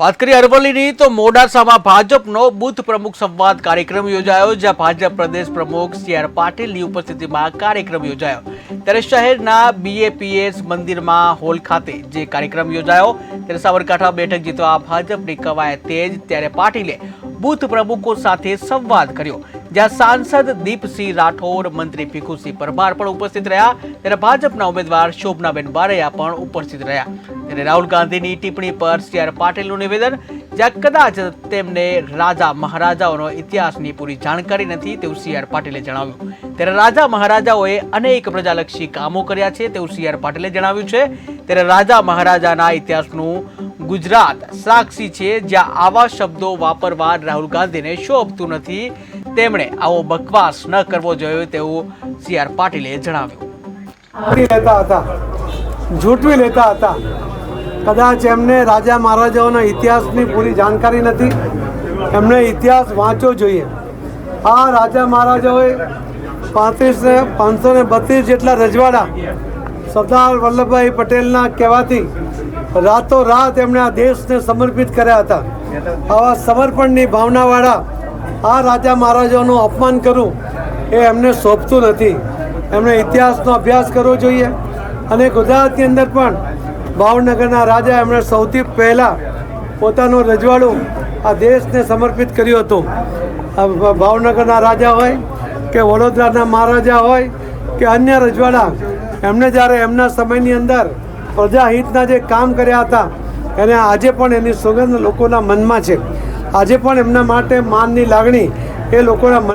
વાત કરીએ અરવલ્લીની, તો મોડાસામાં ભાજપનો બુથ પ્રમુખ સંવાદ કાર્યક્રમ યોજાયો, જ્યાં ભાજપ પ્રદેશ પ્રમુખ સી આર પાટીલની ઉપસ્થિતિમાં કાર્યક્રમ યોજાયો. ત્યારે શહેરના બીએપીએસ મંદિરમાં હોલ ખાતે જે કાર્યક્રમ યોજાયો, ત્યારે સાબરકાંઠા બેઠક જીતવા ભાજપની કવાયત તેજ, ત્યારે પાટીલે બુથ પ્રમુખો સાથે સંવાદ કર્યો. જ્યાં સાંસદ દીપસિંહ રાઠોડ, મંત્રી ભીખુસિંહ પરમાર પણ ઉપસ્થિત રહ્યા. ત્યારે ભાજપના ઉમેદવાર શોભનાબેન બારૈયા પણ ઉપસ્થિત રહ્યા. ત્યારે રાહુલ ગાંધીની ટિપ્પણી પર સી આર પાટીલનું નિવેદન, જ્યાં કદાચ તેમને રાજા મહારાજાઓનો ઇતિહાસની પૂરી જાણકારી નથી તેવું સી આર પાટીલે જણાવ્યું. ત્યારે રાજા મહારાજાઓએ અનેક પ્રજાલક્ષી કામો કર્યા છે તેવું સી આર પાટીલે જણાવ્યું છે. ત્યારે રાજા મહારાજાના ઇતિહાસનું ગુજરાત સાક્ષી છે, જ્યાં આવા શબ્દો વાપરવા રાહુલ ગાંધીને શોભતું નથી. તેમણે આવો બકવાસ ન કરવો જોઈએ તેવું સી આર પાટીલે જણાવ્યું. લેતા હતા જૂટવી લેતા હતા. કદાચ એમને રાજા મહારાજાઓના ઇતિહાસની પૂરી જાણકારી નથી. એમને ઇતિહાસ વાંચવો જોઈએ. આ રાજા મહારાજાઓએ પાંત્રીસ ને પાંચસો ને બત્રીસ જેટલા રજવાડા સરદાર વલ્લભભાઈ પટેલના કહેવાથી રાતોરાત એમણે આ દેશને સમર્પિત કર્યા હતા. આવા સમર્પણની ભાવનાવાળા આ રાજા મહારાજાઓનું અપમાન કરવું એ એમને શોભતું નથી. એમણે ઇતિહાસનો અભ્યાસ કરવો જોઈએ અને ગુજરાતની અંદર પણ ભાવનગરના રાજા એમણે સૌથી પહેલાં પોતાનું રજવાડું આ દેશને સમર્પિત કર્યું હતું. ભાવનગરના રાજા હોય કે વડોદરાના મહારાજા હોય કે અન્ય રજવાડા એમણે જ્યારે એમના સમયની અંદર પ્રજાહિતના જે કામ કર્યા હતા, એને આજે પણ એની સુગંધ લોકોના મનમાં છે. આજે પણ એમના માટે માનની લાગણી એ લોકોના મન